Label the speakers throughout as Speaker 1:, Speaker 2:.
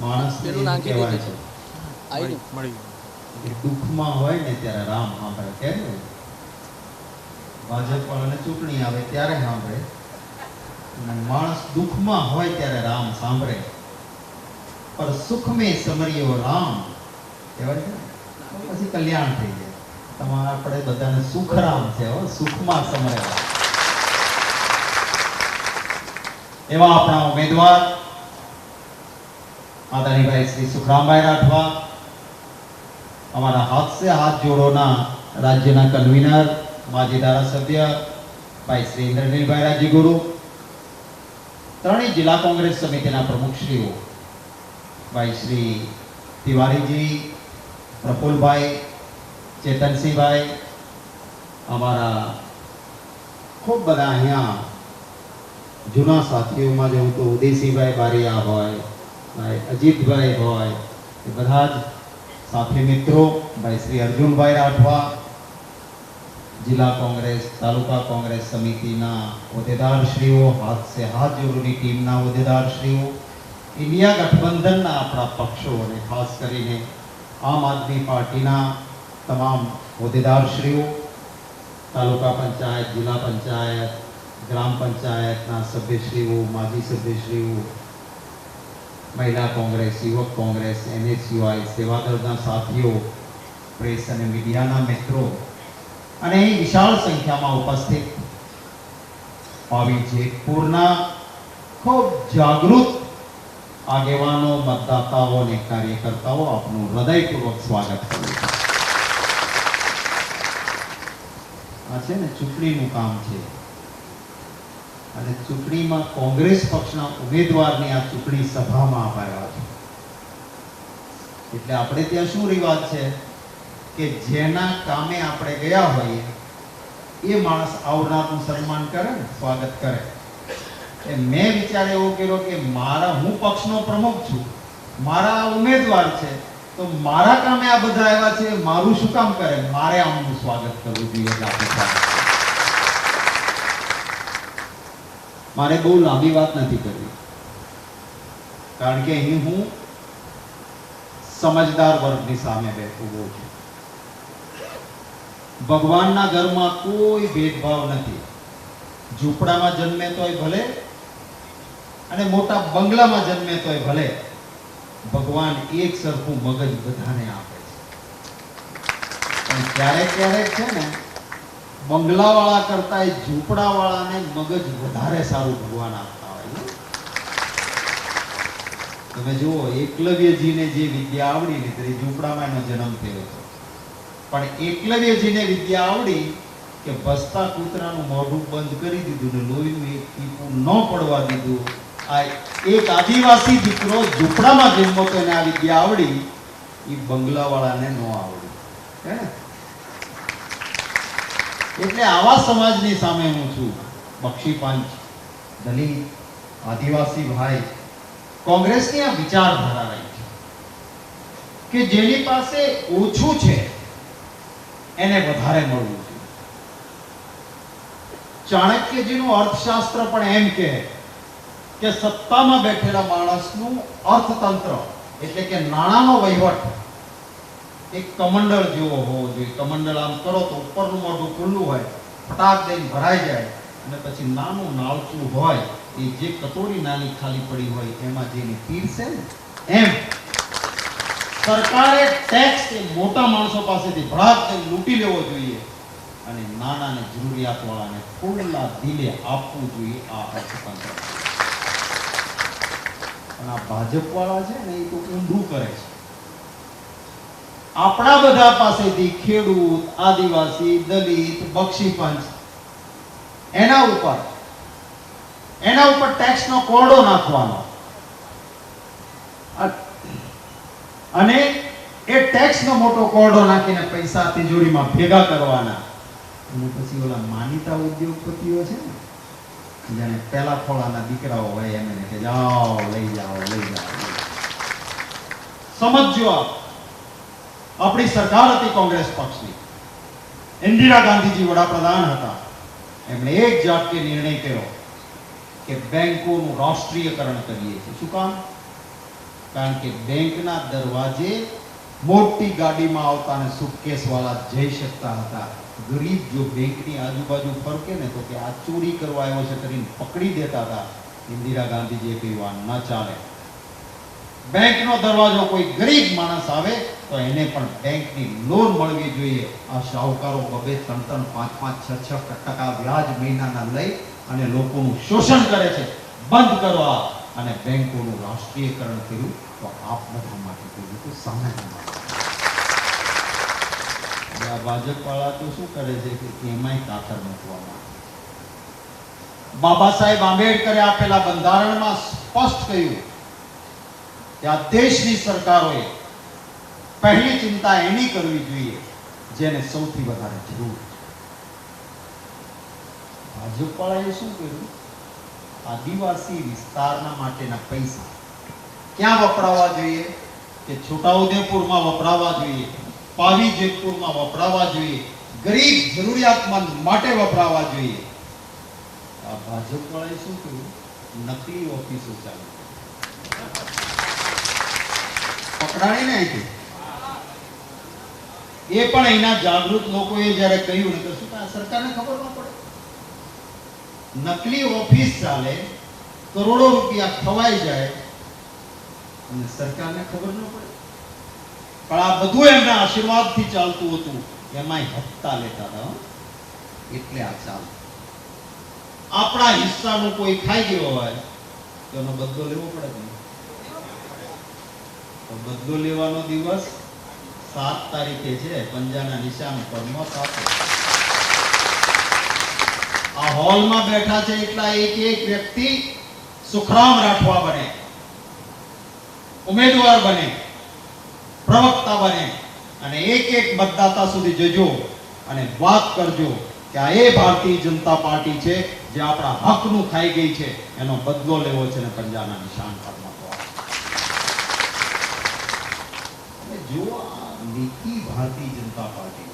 Speaker 1: માણસને
Speaker 2: પેલું
Speaker 1: એવું
Speaker 2: નાખી
Speaker 1: કહેવાય છે. દુઃખમાં હોય ને ત્યારે રામ સાંભળે કે ભાજપ વાળાને ચૂંટણી આવે ત્યારે સાંભળે. અને માણસ દુઃખમાં હોય ત્યારે રામ સાંભળે. પર સુખ મેં સમર્યો રામ. કહેવાય છે પછી કલ્યાણ થઈ જાય. તમારે આપણે બધાને સુખરામ છે હો સુખમાં સમરેલા એવા આપણા ઉમેદવાર આદરણીભાઈ શ્રી સુખરામભાઈ રાઠવા અમારા હાથ સે હાથ જોડોના રાજ્યના કન્વીનર માજી ધારાસભ્ય ભાઈ શ્રી ઇન્દ્રનીલભાઈ રાજ્યગુરુ ત્રણેય જિલ્લા કોંગ્રેસ સમિતિના પ્રમુખશ્રીઓ ભાઈ શ્રી તિવારીજી પ્રફુલભાઈ ચેતનસિંહભાઈ અમારા ખૂબ બધા અહીંયા જૂના સાથીઓમાં જવું તો ઉદયસિંહભાઈ બારિયા હોય ભાઈ અજીતભાઈ હોય, એ બધા જ સાથી મિત્રો. ભાઈ શ્રી અર્જુનભાઈ રાઠવા, જિલ્લા કોંગ્રેસ, તાલુકા કોંગ્રેસ સમિતિના હોદ્દેદારશ્રીઓ, હાથ સે હાથ જોડોની ટીમના હોદ્દેદારશ્રીઓ, ઇન્ડિયા ગઠબંધનના આપણા પક્ષો અને ખાસ કરીને આમ આદમી પાર્ટીના તમામ હોદ્દેદારશ્રીઓ, તાલુકા પંચાયત, જિલ્લા પંચાયત, ગ્રામ પંચાયતના સભ્યશ્રીઓ, માજી સભ્યશ્રીઓ મહિલા કોંગ્રેસ, યુવક કોંગ્રેસ, એનએસયુઆઈ, સેવાદળના સાથીઓ, પ્રેસ અને મીડિયાના મિત્રો અને અહીં વિશાળ સંખ્યામાં ઉપસ્થિત આવી જેતપુરના ખૂબ જાગૃત આગેવાનો, મતદાતાઓ અને કાર્યકર્તાઓ, આપનું હૃદયપૂર્વક સ્વાગત કરું આ છે ને ચૂંટણીનું કામ છે. અને ચૂંટણીમાં કોંગ્રેસ પક્ષના ઉમેદવારની આ ચૂંટણી સભામાં અપાયા છે એટલે આપણે ત્યાં શું રિવાજ છે? કે જેના કામે આપણે ગયા હોઈએ, એ માણસ આવનારનું સન્માન કરે ને, સ્વાગત કરે. એ મેં વિચાર એવો કર્યો કે મારા, હું પક્ષનો પ્રમુખ છું, મારા ઉમેદવાર છે, તો મારા કામે આ બધા આવ્યા છે, મારું શું કામ કરે? મારે આમનું સ્વાગત કરવું જોઈએ એટલે આપણે સ્વાગત કરીએ. મારે બહુ લાંબી વાત નથી કરવી. કારણ કે અહીં હું સમજદાર વર્ગની સામે બેઠું છું. ભગવાનના ઘરમાં કોઈ ભેદભાવ નથી. ઝૂંપડામાં જન્મે તોય ભલે અને મોટા બંગલામાં જન્મે તોય ભલે, ભગવાન એક સરખું મગજ બધાને આપે છે. પણ ક્યારેક ક્યારેક છે ને બંગલાવાળા કરતા ઝૂંપડાવાળાને મગજ વધારે સારું ભગવાન આપતા હોય તમે જુઓ, એકલવ્યજીને જે વિદ્યા આવડી ને તે ઝૂંપડામાં એનો જન્મ થયો હતો. પણ એકલવ્યજીને વિદ્યા આવડી કે ભસતા કૂતરાનું મોઢું બંધ કરી દીધું ને લોહીનું એક ટીપું ન પડવા દીધું. આ એક આદિવાસી દીકરો ઝૂંપડામાં જન્મો તો એને આ વિદ્યા આવડી એ બંગલાવાળાને ન આવડી. હે એટલે આવા સમાજની સામે હું છું. બક્ષી પંચ, દલિત, આદિવાસી ભાઈ, કોંગ્રેસની આ વિચારધારા રહી છે કે જેની પાસે ઓછું છે, એને વધારે મળવું જોઈએ ચાણક્યજીનું અર્થશાસ્ત્ર પણ એમ કહે કે સત્તામાં બેઠેલા માણસનું અર્થતંત્ર એટલે કે નાણાંનો વહીવટ એક કમંડળ જેવો હોવો જોઈએ. કમંડળ આમ કરો તો ઉપરનું મોઢું ખુલ્લું હોય ફટાક દઈને ભરાઈ જાય અને પછી નાનું નાળચું હોય, એ જે કટોરી નાની ખાલી પડી હોય એમાં જેની પીરશે એમ. સરકારે ટેક્સ એ મોટા માણસો પાસેથી ભડાક દઈને લૂંટી લેવો જોઈએ અને નાના જરૂરિયાતવાળાને જરૂરિયાત વાળાને ખુલ્લા દિલે આપવું જોઈએ આ અર્થતંત્ર. પણ આ ભાજપ વાળા છે ને એ તો ઊંધું કરે છે. આપણા બધા પાસેથી ખેડૂત, આદિવાસી, દલિત, બક્ષી પંચ, એના ઉપર એના ઉપર ટેક્સનો કોરડો નાખવાનો. અને એ ટેક્સનો મોટો કોરડો નાખીને પૈસા તિજોરીમાં ભેગા કરવાના. અને પછી ઓલા માનીતા ઉદ્યોગપતિઓ છે ને, જેને પેલા ખોળાના દીકરાઓ હોય એમ એને કે જાઓ, લઈ જાઓ લઈ જાઓ. સમજજો આપ. આપણી સરકાર હતી કોંગ્રેસ પક્ષની. ઇન્દિરા ગાંધીજી વડાપ્રધાન હતા. એમણે એક ઝાટકે નિર્ણય કર્યો કે બેંકોનું રાષ્ટ્રીયકરણ કરીએ છીએ. શું કામ? કારણ કે બેંકના દરવાજે મોટી ગાડીમાં આવતા અને સુટકેસવાળા જઈ શકતા હતા. ગરીબ જો બેંકની આજુબાજુ ફરકે ને તો કે આ ચોરી કરવા આવ્યો છે કરીને પકડી દેતા હતા. ઇન્દિરા ગાંધીજીએ કહ્યું, આ ન ચાલે. બેંકનો દરવાજો કોઈ ગરીબ માણસ આવે, તો એને પણ બેંકની લોન મળવી જોઈએ. આ શાહુકારો બબે ત્રણ ત્રણ પાંચ પાંચ છ છ ટકા વ્યાજ મહિનાના લઈ અને લોકોનું શોષણ કરે છે. બંધ કરવા અને બેંકોનું રાષ્ટ્રીયકરણ કર્યું, તો આપ બધા માટે કર્યું હતું સામાન્ય આ ભાજપવાળા તો શું કરે છે કે એમાંય કાતર મૂકવામાં બાબા સાહેબ આંબેડકરે આપેલા બંધારણમાં સ્પષ્ટ કહ્યું કે આ દેશની સરકારોએ પહેલી ચિંતા એની કરવી જોઈએ જેને સૌથી વધારે જરૂર છે. ભાજપવાળાએ શું કર્યું? આદિવાસી વિસ્તારના માટેના પૈસા ક્યાં વપરાવા જોઈએ? કે છોટાઉદેપુરમાં વપરાવા જોઈએ? પાવી જેતપુરમાં વપરાવા જોઈએ? ગરીબ જરૂરિયાતમંદ માટે વપરાવા જોઈએ? આ ભાજપવાળાએ શું કર્યું? નકલી ઓફિસો ચાલુ. પકડાણી ને અહીંથી. એ પણ અહીંના જાગૃત લોકોએ જ્યારે કહ્યું ને તો શું સરકારને ખબર ન પડે. નકલી ઓફિસ ચાલે, કરોડો રૂપિયા ખવાઈ જાય, અને સરકારને ખબર ન પડે. પણ આ બધું એમના આશીર્વાદથી ચાલતું હતું. એમાંય હપ્તા લેતા હતા એટલે આ ચાલ. આપણા હિસ્સાનો કોઈ ખાઈ ગયો હોય, તો એનો બદલો લેવો પડે? બદલો લેવાનો દિવસ સાત તારીખે છે, પંજાના નિશાન પર મત આ હોલમાં બેઠા છે એટલા એક એક વ્યક્તિ સુખરામ રાઠવા બને, ઉમેદવાર બને, પ્રવક્તા બને અને એક એક મતદાતા સુધી જજો અને વાત કરજો કે આ એ ભારતીય જનતા પાર્ટી છે જે આપણા હકનું ખાઈ ગઈ છે, એનો બદલો લેવો છે ને પંજાના નિશાન પર આ નીતિ ભારતીય જનતા પાર્ટી.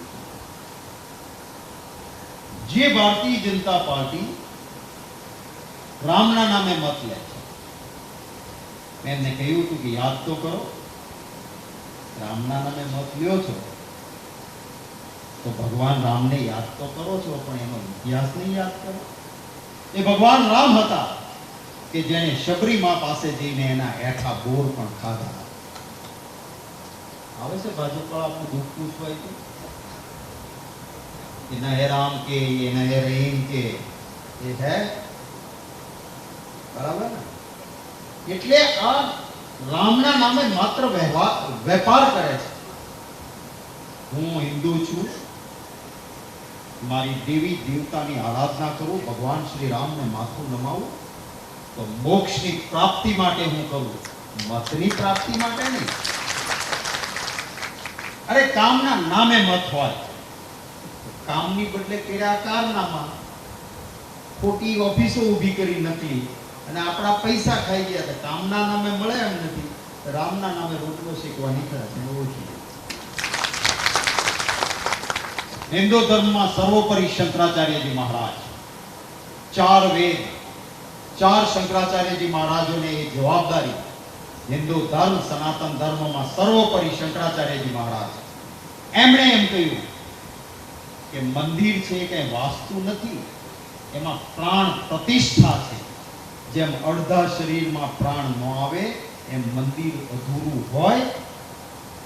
Speaker 1: જે ભારતીય જનતા પાર્ટી રામના નામે મત લે છે. મેં એમને કહ્યું હતું કે યાદ તો કરો, રામના નામે મત લ્યો છો, તો ભગવાન રામને યાદ તો કરો છો, પણ એનો ઇતિહાસ નહીં યાદ કરો. એ ભગવાન રામ હતા કે જેણે શબરીમાં પાસે જઈને એના એઠા બોર પણ ખાધા આવે છે? ભાજપ વાળા આપણું દુઃખ પૂછવાય છે? એના હે રામ કે એના હે રહીમ કે, એ હે? બરાબર ને? એટલે આ રામના નામે માત્ર વેપાર કરે છે. હું હિન્દુ છું. મારી દેવી દેવતાની આરાધના કરું, ભગવાન શ્રી રામને માથું નમાવું, તો મોક્ષની પ્રાપ્તિ માટે હું કરું. મતની પ્રાપ્તિ માટે નહીં. અરે કામના નામે મત હોય. કામની બદલે કર્યા કારનામાં ખોટી ઓફિસો ઊભી કરી નકલી અને આપણા પૈસા ખાઈ ગયા તો કામના નામે મળે એમ નથી. રામના નામે રોટલો શેકવા નીકળ્યા છે ઓળખી. હિન્દુ ધર્મમાં સર્વોપરી શંકરાચાર્યજી મહારાજ. ચાર વેદ, ચાર શંકરાચાર્યજી મહારાજોને જવાબદારી હિન્દુ ધર્મ, સનાતન ધર્મમાં સર્વોપરી શંકરાચાર્યજી મહારાજ. એમણે એમ કહ્યું કે મંદિર છે કે વાસ્તુ નથી, એમાં પ્રાણ પ્રતિષ્ઠા છે. જેમ અડધા શરીરમાં પ્રાણ ન આવે, એમ મંદિર અધૂરું હોય,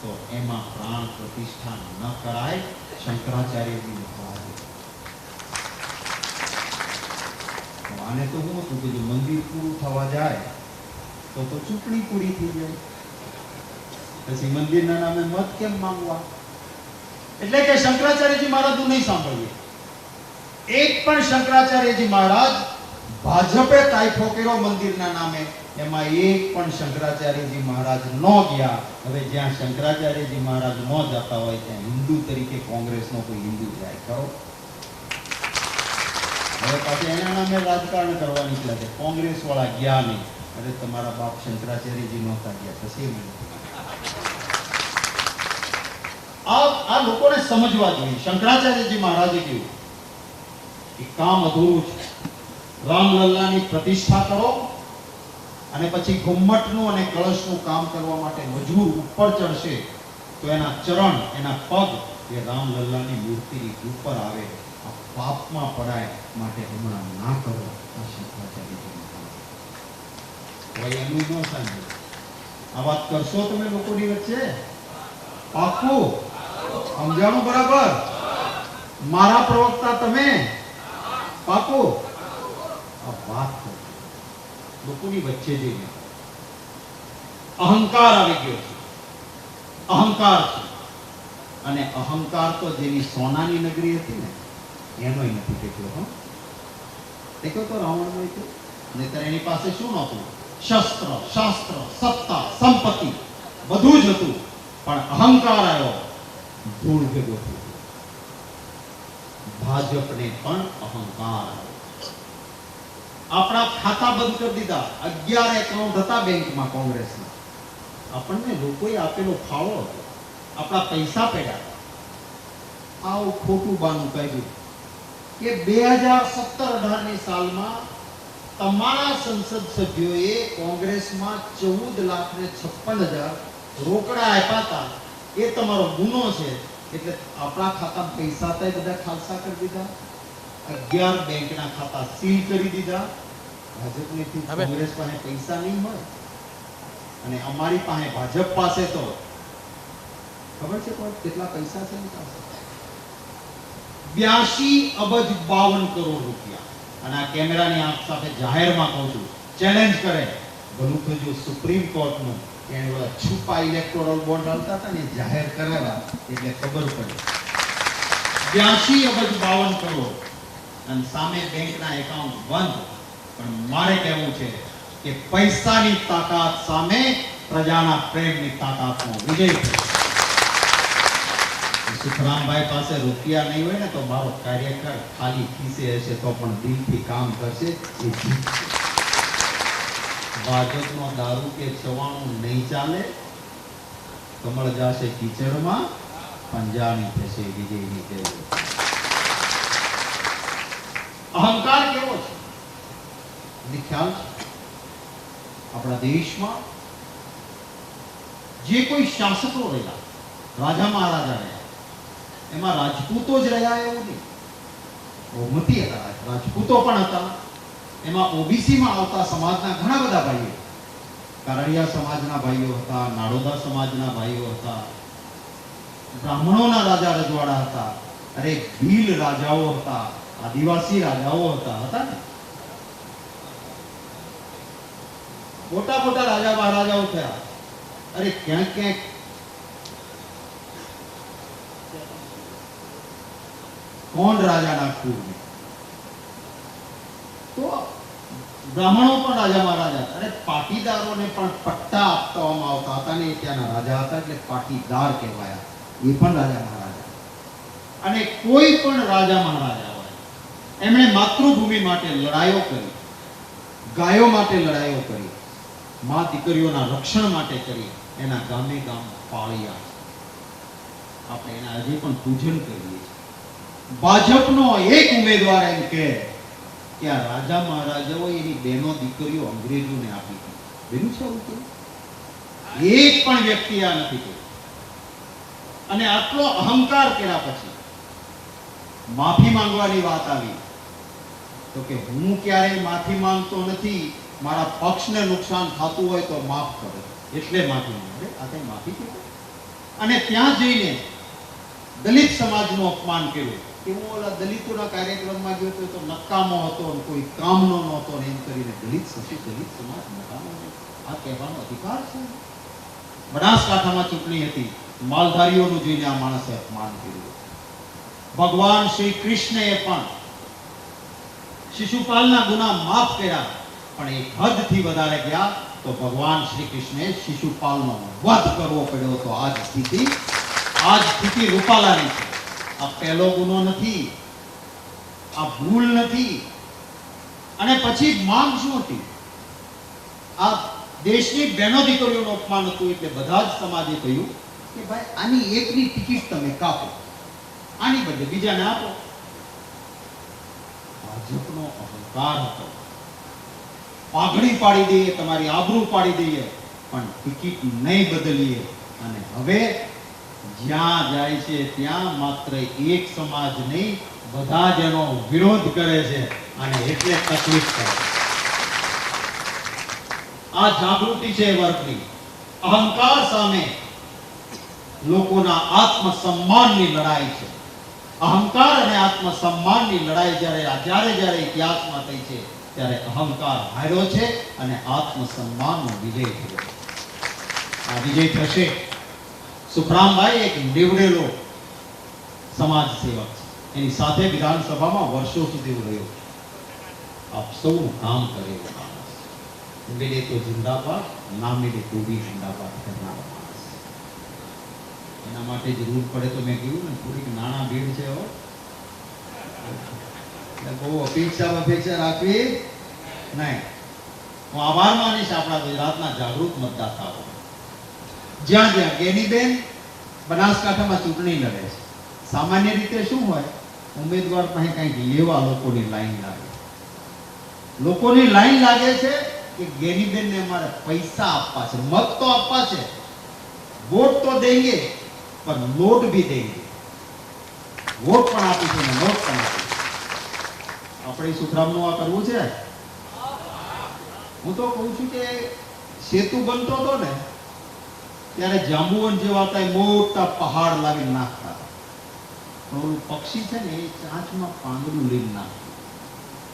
Speaker 1: તો એમાં પ્રાણ પ્રતિષ્ઠા ન કરાય શંકરાચાર્યજી મહારાજ. આને તો હું હતું કે જો મંદિર પૂરું થવા જાય તો તો ચૂંટણી પૂરી થઈ જાય. પછી મંદિરના નામે મત કેમ માંગવા? એટલે કે શંકરાચાર્યજી મહારાજનું નહીં સાંભળીએ. એક પણ શંકરાચાર્યજી મહારાજ ભાજપે તાઇફો કર્યો મંદિરના નામે, એમાં એક પણ શંકરાચાર્યજી મહારાજ ન ગયા. હવે જ્યાં શંકરાચાર્યજી મહારાજ ન જતા હોય, ત્યાં હિન્દુ તરીકે કોંગ્રેસનો કોઈ હિન્દુ જાય. કરો હવે પાછી એના નામે રાજકારણ કરવા નીકળ્યા છે. કોંગ્રેસ વાળા ગયા નહીં. અરે તમારા બાપ શંકરાચાર્યજી નહોતા ગયા પછી. આ આ લોકોને સમજવા જોઈએ શંકરાચાર્યજી મહારાજે કહ્યું કે કામ અધૂરું છે રામલલ્લાની પ્રતિષ્ઠા કરો અને પછી ઘુમ્મટનું અને કળશનું કામ કરવા માટે મજબૂર ઉપર ચડશે, તો એના ચરણ, એના પગ એ રામલલ્લાની મૂર્તિની ઉપર આવે આ પાપમાં પડાય માટે હમણાં ના કરો આ. કોઈ ન સાંભળે. આ વાત કરશો તમે લોકોની વચ્ચે? પાકું સમજાણું બરાબર? મારા પ્રવક્તા તમે? પાક્કું? આ વાત. લોકોની વચ્ચે જઈને. અહંકાર આવી ગયો છે. અહંકાર છે. અને અહંકાર તો જેની સોનાની નગરી હતી ને એનોય નથી કેટલો હો. ટેક્યો તો રાવણનો હતો નહીતર એની પાસે શું નહોતું? શસ્ત્ર, શાસ્ત્ર, સત્તા, સંપત્તિ, બધું જ હતું. પણ અહંકાર આવ્યો. ધૂળ ભેગો ભાજપને પણ અહંકાર આપણા ખાતા બંધ કરી દીધા. અગિયાર એકાઉન્ટ હતા બેંકમાં કોંગ્રેસના. આપણને લોકોએ આપેલો ફાળો હતો. આપણા પૈસા પડ્યા. આવું ખોટું બાનું કહ્યું કે બે હજાર સત્તર અઢારની સાલમાં તમારા સંસદ સભ્યોએ કોંગ્રેસમાં ચૌદ લાખ ને છપ્પન હજાર રોકડા આપ્યા હતા. એ તમારો ગુનો છે. એટલે આપણા ખાતા પૈસા હતા બધા ખાલસા કરી દીધા. અગિયાર બેંકના ખાતા સીલ કરી દીધા. ભાજપની કોંગ્રેસ પાસે પૈસા નહીં હોય અને અમારી પાસે ભાજપ પાસે તો ખબર છે કોઈ કેટલા પૈસા છે બ્યાસી અબજ બાવન કરોડ રૂપિયા. અને આ કેમેરાની આંખ સાથે જાહેરમાં કહું છું ચેલેન્જ કરે. ભલું થયું સુપ્રીમ કોર્ટનું એને છુપા ઇલેક્ટોરલ બોન્ડ આવતા હતા ને જાહેર કરેલા, એટલે ખબર પડી. બ્યાસી અબજ બાવન કરોડ. અને સામે બેંકના એકાઉન્ટ બંધ. પણ મારે કહેવું છે કે પૈસાની તાકાત સામે પ્રજાના પ્રેમની તાકાતનો વિજય થયો. સુખરામભાઈ પાસે રૂપિયા નહીં હોય ને તો મારો કાર્યકર ખાલી ખીસે હશે તો પણ દિલથી કામ કરશે, એ જીતશે. ભાજપનો દારૂ કે ચવાણું નહીં ચાલે, કમળ જાશે કીચડમાં પંજાની થશે, વિજયની કહેવું અહંકાર કેવો છે? મને ખ્યાલ છે? આપણા દેશમાં જે કોઈ શાસકો રહ્યા રાજા મહારાજા રહ્યા એમાં રાજપૂતો જ રહ્યા એવું નહીં. બહુમતી હતા, રાજપૂતો પણ હતા. એમાં ઓબીસી માં આવતા સમાજના ઘણા બધા ભાઈઓ કારડિયા સમાજના ભાઈઓ હતા નાડોદા સમાજના ભાઈઓ હતા, બ્રાહ્મણોના રાજા રજવાડા હતા, અરે ભીલ રાજાઓ હતા, આદિવાસી રાજાઓ હતા હતા ને? મોટા મોટા રાજા મહારાજાઓ થયા. અરે ક્યાંક ક્યાંક કોણ રાજાના કુળને તો બ્રાહ્મણો પણ રાજા મહારાજા હતા. અને પાટીદારોને પણ પટ્ટા આપવામાં આવતા હતા ને ત્યાંના રાજા હતા એટલે પાટીદાર કહેવાયા. એ પણ રાજા મહારાજા અને કોઈ પણ રાજા મહારાજા હોય. એમણે માતૃભૂમિ માટે લડાઈઓ કરી, ગાયો માટે લડાઈઓ કરી, મા દીકરીઓના રક્ષણ માટે કરી, એના ગામે ગામ પાળ્યા. આપણે એના હજી પણ પૂજન કરીએ છીએ. ભાજપનો એક ઉમેદવાર એમ કે આ રાજા મહારાજાઓ એની બહેનો દીકરીઓ અંગ્રેજોને આપી દીધી બેનું છે આવું? એક પણ વ્યક્તિ આ નથી કહ્યું અને આટલો અહંકાર કર્યા પછી માફી માંગવાની વાત આવી. તો કે હું ક્યારેય માફી માંગતો નથી, મારા પક્ષને નુકસાન થતું હોય તો માફ કરો. એટલે માફી માંગે. આ કઈ માફી કહેવાય? અને ત્યાં જઈને દલિત સમાજનું અપમાન કર્યું. કે હું ઓલા દલિતોના કાર્યક્રમમાં ગયો હતો તો નકામો હતો અને કોઈ કામનો નહોતો ને એમ કરીને દલિત સશી દલિત સમાજ નકામો આ કહેવાનો અધિકાર છે. બનાસકાંઠામાં ચૂંટણી હતી. માલધારીઓનું જોઈને આ માણસે અપમાન કર્યું. ભગવાન શ્રી કૃષ્ણએ પણ શિશુપાલના ગુના માફ કર્યા. પણ એ હદથી વધારે ગયા તો ભગવાન શ્રી કૃષ્ણએ શિશુપાલનો વધ કરવો પડ્યો તો આ સ્થિતિ આ સ્થિતિ રૂપાલાની છે. આ પહેલો ગુનો નથી, આ ભૂલ નથી. અને પછી માંગ શું હતી? આ દેશની બહેનો દીકરીઓનું અપમાન હતું એટલે બધા જ સમાજે કહ્યું કે ભાઈ, આની એકની ટિકિટ તમે કાપો, આની બદલે બીજાને આપો. ભાજપનો અહંકાર હતો. પાઘડી પાડી દઈએ, તમારી આબરૂ પાડી દઈએ, પણ ટિકિટ નહીં બદલીએ. અને હવે જ્યાં જાય છે, ત્યાં માત્ર એક સમાજ નહીં, બધા જ વિરોધ કરે છે અને એટલે તકલીફ થાય આ જાગૃતિ છે વર્ગની. અહંકાર સામે લોકોના આત્મસન્માનની લડાઈ છે. અહંકાર અને આત્મસન્માનની લડાઈ જ્યારે જ્યારે જ્યારે ઇતિહાસમાં થઈ છે, ત્યારે અહંકાર હાર્યો છે અને આત્મસન્માનનો વિજય થયો આ વિજય થશે. સુખરામભાઈ એક નીવડેલો સમાજ સેવક છે. એની સાથે વિધાનસભામાં વર્ષો સુધી રહ્યો આપ સૌનું કામ કરે માણસ મિલે તો જિંદાબાદ ના મિલે તો બી જિંદાબાદ કરનારો માણસ એના માટે જરૂર પડે તો મેં કીધું ને, થોડીક નાણાં ભીડ છે હો. બહુ અપેક્ષા અપેક્ષા રાખવી નહીં. હું આભાર માનીશ આપણા ગુજરાતના જાગૃત મતદાતાઓ જ્યાં જ્યાં ગેનીબેન બનાસકાંઠામાં ચૂંટણી લડે છે. સામાન્ય રીતે શું હોય? ઉમેદવાર પાસે કંઈક લેવા લોકોની લાઈન લાગે. લોકોની લાઈન લાગે છે કે ગેનીબેનને અમારે પૈસા આપવા છે, મત તો આપવા છે. વોટ તો દેંગે, પણ લોટ ભી દેંગે. વોટ પણ આપીશું ને નોટ પણ આપીશું આપણે સુખરામનું આ કરવું છે? હું તો કહું છું કે સેતુ બનતો હતો ને ત્યારે જાંબુવન જેવા હતા મોટા પહાડ લાવી નાખતા પણ પક્ષી છે ને એ ચાંચમાં પાંદડું લઈને નાખતું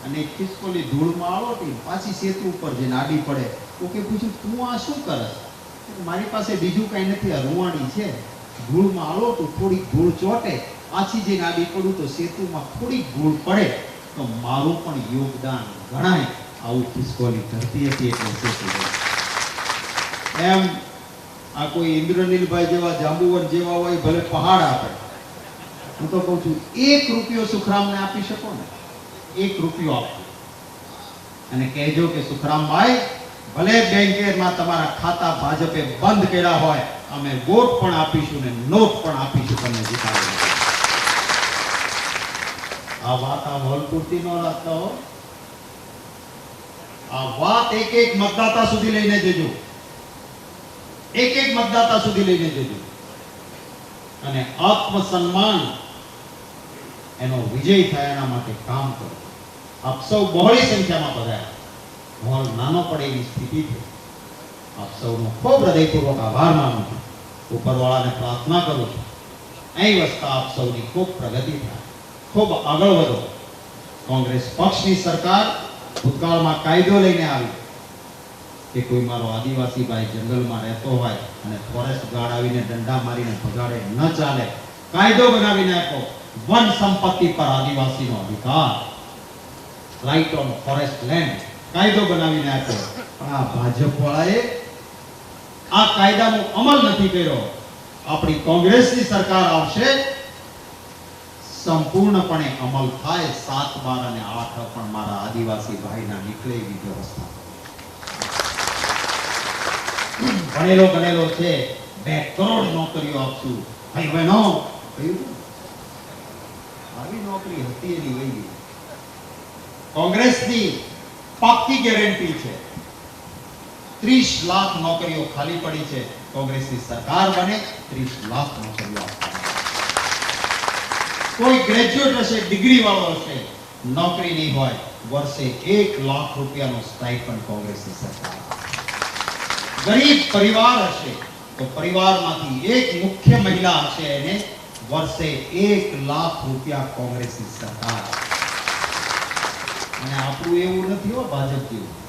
Speaker 1: અને ખિસકોલી ધૂળમાં આવો પાછી સેતુ ઉપર જઈને આડી પડે. તો કે પૂછ્યું, તું આ શું કરસ મારી પાસે બીજું કઈ નથી, આ રૂવાણી છે. ધૂળમાં આલો તો થોડીક ધૂળ ચોટે. પાછી જઈને આડી પડું તો સેતુમાં થોડીક ધૂળ પડે. તો મારું પણ યોગદાન ગણાય. આવું ખિસકોલી ધરતી હતી એટલે સેતુ એમ આ કોઈ ઇન્દ્રનીલભાઈ જેવા, જાંબુવન જેવા હોય, ભલે પહાડ આપે. હું તો કહું છું, એક રૂપિયો સુખરામને આપી શકો ને? એક રૂપિયો આપો. અને કહેજો કે સુખરામભાઈ ભલે બેંકેરમાં તમારા ખાતા ભાજપે બંધ કર્યા હોય, અમે વોટ પણ આપીશું ને નોટ પણ આપીશું તમને જીતાડી આ વાત આ હોલ પૂરતી ન રાખતા હો. આ વાત એક એક મતદાતા સુધી લઈને જજો. એક એક મતદાતા સુધી લઈને જજો. અને આત્મસન્માન એનો વિજય થાય એના માટે કામ કરો. આપ સૌ બહોળી સંખ્યામાં પધાર્યા. હોલ નાનો પડે એવી સ્થિતિ છે. આપ સૌનો ખૂબ હૃદયપૂર્વક આભાર માનું છું. ઉપરવાળાને પ્રાર્થના કરું છું. અહીં વસતા આપ સૌની ખૂબ પ્રગતિ થાય. ખૂબ આગળ વધો. કોંગ્રેસ પક્ષની સરકાર ભૂતકાળમાં કાયદો લઈને આવી. કે કોઈ મારો આદિવાસી ભાઈ જંગલમાં રહેતો હોય અને ફોરેસ્ટ ગાર્ડ આવીને દંડા મારીને ભગાડે ન ચાલે, કાયદો બનાવી નાખો વન સંપત્તિ પર આદિવાસીનો અધિકાર. રાઇટ ઓન ફોરેસ્ટ લેન્ડ કાયદો બનાવી નાખ્યો પણ આ ભાજપ વાળાએ આ કાયદાનો અમલ નથી કર્યો. આપણી કોંગ્રેસની સરકાર આવશે, સંપૂર્ણપણે અમલ થાય, સાત બાર અને આઠ પણ મારા આદિવાસી ભાઈના નીકળે એવી વ્યવસ્થા. ભણેલો ગણેલો છે, બે કરોડ નોકરીઓ આપશું. ભાઈ બહેનો આવી નોકરી હતી એની વહી કોંગ્રેસની પાક્કી ગેરંટી છે. ત્રીસ લાખ નોકરીઓ ખાલી પડી છે. કોંગ્રેસની સરકાર બને, ત્રીસ લાખ નોકરીઓ કોઈ ગ્રેજ્યુએટ હશે ડિગ્રી વાળો હશે, નોકરી નહીં હોય. વર્ષે એક લાખ રૂપિયાનો સ્ટાઇપન્ડ કોંગ્રેસની સરકાર. ગરીબ પરિવાર હશે તો પરિવારમાંથી એક મુખ્ય મહિલા હશે એને વર્ષે એક લાખ રૂપિયા કોંગ્રેસની સરકાર આપે. અને આપણું એવું નથી હો ભાજપ જેવું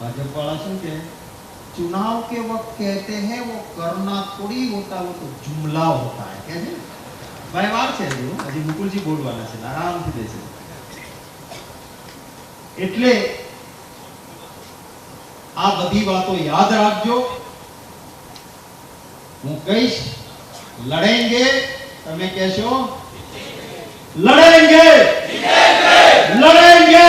Speaker 1: भाजपा वाला सुन के चुनाव के वक्त कहते हैं वो करना थोड़ी होता वो तो जुमला होता है क्या है ભાઈ વાર છે હજુ હજી મુકુલજી બોલવાના છે આરામથી દેશે એટલે આ બધી વાતો યાદ રાખજો. હું કહીશ લડેંગે તમે કહેશો લડેંગે લડેંગે